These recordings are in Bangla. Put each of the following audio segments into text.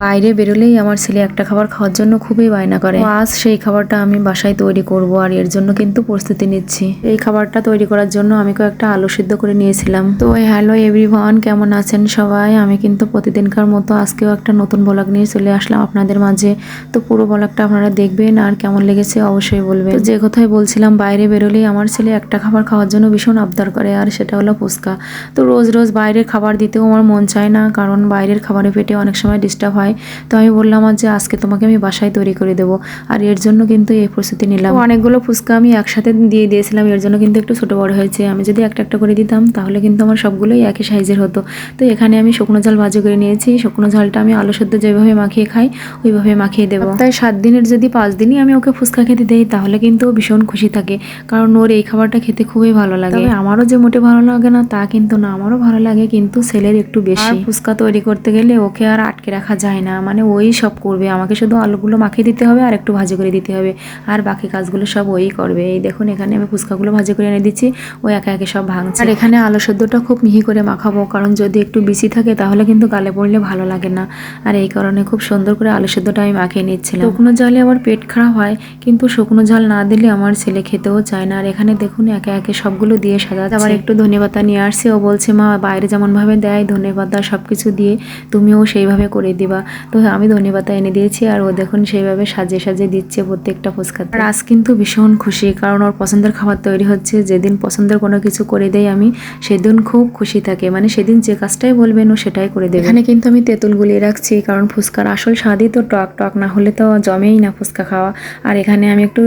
বাইরে বেরোলেই আমার ছেলে একটা খাবার খাওয়ার জন্য খুবই বায়না করে। আজ সেই খাবারটা আমি বাসায় তৈরি করব আর এর জন্য কিন্তু প্রস্তুতি নিচ্ছি। এই খাবারটা তৈরি করার জন্য আমি কয়েকটা আলু সিদ্ধ করে নিয়েছিলাম। তো, হ্যালো এভরিওয়ান, কেমন আছেন সবাই? আমি কিন্তু প্রতিদিনকার মতো আজকেও একটা নতুন ব্লগ নিয়ে চলে আসলাম আপনাদের মাঝে। তো, পুরো ব্লগটা আপনারা দেখবেন আর কেমন লেগেছে অবশ্যই বলবেন। যে কথাই বলছিলাম, বাইরে বেরোলেই আমার ছেলে একটা খাবার খাওয়ার জন্য ভীষণ আবদার করে আর সেটা হলো ফুচকা। তো, রোজ রোজ বাইরের খাবার দিতেও আমার মন চায় না কারণ বাইরের খাবারের পেটে অনেক সময় ডিস্টার্ব হয়। তো আমি বললাম যে আজকে তোমাকে আমি বাসায় তৈরি করে দেবো। আর এর জন্য কিন্তু এই প্রস্তুতি নিলাম। অনেকগুলো ফুচকা আমি একসাথে দিয়ে দিয়েছিলাম। এর জন্য কিন্তু একটু ছোট বড় হয়েছে। আমি যদি একটা একটা করে দিতাম তাহলে কিন্তু আমার সবগুলোই একই সাইজের হতো। তো এখানে আমি শুকনো ঝাল ভাজি করে নিয়েছি। শুকনো ঝালটা আমি আলু সদ্য যেভাবে মাখিয়ে খাই ওইভাবে মাখিয়ে দেবো। তাই সাত দিনের যদি পাঁচ দিনই আমি ওকে ফুচকা খেতে দেই তাহলে কিন্তু ও ভীষণ খুশি থাকে। কারণ ওর এই খাবারটা খেতে খুবই ভালো লাগে। আমারও যে মোটে ভালো লাগে না তা কিন্তু না। আমারও ভালো লাগে কিন্তু ছেলের একটু বেশি। ফুচকা তৈরি করতে গেলে ওকে আর আটকে রাখা যায় না। মানে ওই সব করবে। আমাকে শুধু আলুগুলো মাখিয়ে দিতে হবে আর একটু ভাজি করে দিতে হবে। আর বাকি কাজগুলো সব ওই করবে। এই দেখুন, এখানে আমি ফুচকাগুলো ভাজি করে এনে দিচ্ছি। ও একা একে সব ভাঙছে। আর এখানে আলু সেদ্ধটা খুব মিহি করে মাখাবো। কারণ যদি একটু বেশি থাকে, তাহলে কিন্তু গালে পড়লে ভালো লাগে না। আর এই কারণে খুব সুন্দর করে আলু সেদ্ধটা আমি মাখিয়ে নিচ্ছিলাম। শুকনো জলে আমার পেট খারাপ হয়, কিন্তু শুকনো জল না দিলে আমার ছেলে খেতেও চায় না। আর এখানে দেখুন, একে একে সবগুলো দিয়ে সাজাতে আবার একটু ধনেপাতা নিয়ে আসছে। ও বলছে, মা, বাইরে যেমন ভাবে দেয় ধনেপাতা সব কিছু দিয়ে তুমিও সেইভাবে করে দিবা। তো আমি ধনেপাতা এনে দিয়েছি আর ও দেখুন সেইভাবে সাজিয়ে সাজিয়ে দিচ্ছে প্রত্যেকটা ফুচকা আর আজ কিন্তু ভীষণ খুশি, কারণ ওর পছন্দের খাবার তৈরি হচ্ছে, যেদিন পছন্দের কোনো কিছু করে দেয় আমি, সেদিন খুব খুশি থাকে। মানে সেদিন যে কাজটাই বলবেন ও সেটাই করে দেবে। এখানে কিন্তু আমি তেঁতুল গুলিয়ে রাখছি, কারণ ফুচকার আসল স্বাদই তো টক টক, না হলে তো জমেই না ফুচকা খাওয়া। আর এখানে আমি একটু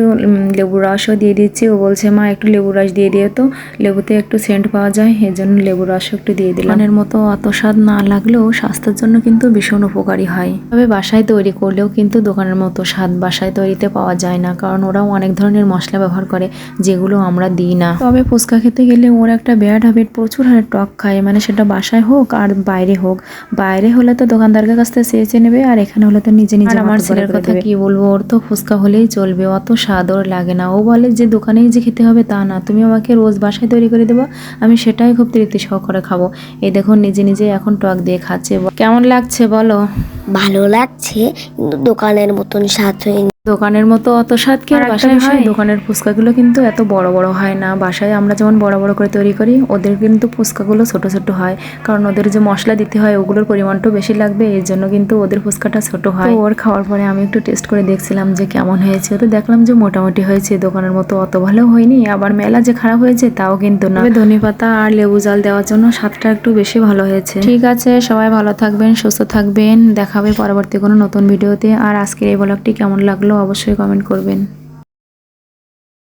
লেবু রসও দিয়ে দিচ্ছি। ও বলছে, মা, একটু লেবু রস দিয়ে দিয়ে তো। লেবুতে একটু সেন্ট পাওয়া যায়, এর জন্য লেবু রসও একটু দিয়ে দিলাম। মতো অত স্বাদ না লাগলেও স্বাস্থ্যের জন্য কিন্তু ভীষণ উপকারী হয়। তবে বাসায় তৈরি করলেও কিন্তু দোকানের মতো স্বাদ বাসায় তৈরিতে পাওয়া যায় না কারণ ওরাও অনেক ধরনের মশলা ব্যবহার করে যেগুলো আমরা দিই না। তবে ফুচকা খেতে গেলে ওর একটা ব্যাড হ্যাবিট প্রচুর হারে টক খায় মানে সেটা বাসায় হোক আর বাইরে হোক। বাইরে হলে তো দোকানদারের কাছ থেকে চেয়ে চেয়ে নেবে আর এখানে হলে তো নিজে নিজে আমার ছেলের কথা কি বলব? ওর তো ফুচকা হলেই চলবে অত স্বাদ ওর লাগে না। ও বলে যে দোকানেই যে খেতে হবে তা না তুমি আমাকে রোজ বাসায় তৈরি করে দেবো আমি সেটাই খুব তৃপ্তি সহকারে খাব। এই দেখুন নিজে নিজে এখন টক দিয়ে খাচ্ছে। কেমন লাগছে বলো? ভালো লাগছে কিন্তু দোকানের মতন স্বাদ হয়নি। দোকানের মতো অত স্বাদ কি আর বাসায় হয়? দোকানের ফুচকাগুলো কিন্তু এত বড় বড় হয় না। বাসায় আমরা যেমন বড় বড় করে তৈরি করি ওদের কিন্তু ফুচকাগুলো ছোট ছোট হয়। কারণ ওদের যে মশলা দিতে হয় ওগুলোর পরিমাণটাও বেশি লাগবে এর জন্য কিন্তু ওদের ফুচকাটা ছোট হয়। ওর খাওয়ার পরে আমি একটু টেস্ট করে দেখছিলাম যে কেমন হয়েছে। তো দেখলাম যে মোটামুটি হয়েছে দোকানের মতো অত ভালো হয়নি। আবার মেলা যে খারাপ হয়েছে তাও কিন্তু না। ধনে পাতা আর লেবু জাল দেওয়ার জন্য স্বাদটা একটু বেশি ভালো হয়েছে। ঠিক আছে সবাই ভালো থাকবেন সুস্থ থাকবেন। দেখাবে পরবর্তী কোনো নতুন ভিডিওতে। আর আজকের এই ব্লগটি কেমন লাগল অবশ্যই কমেন্ট করবেন।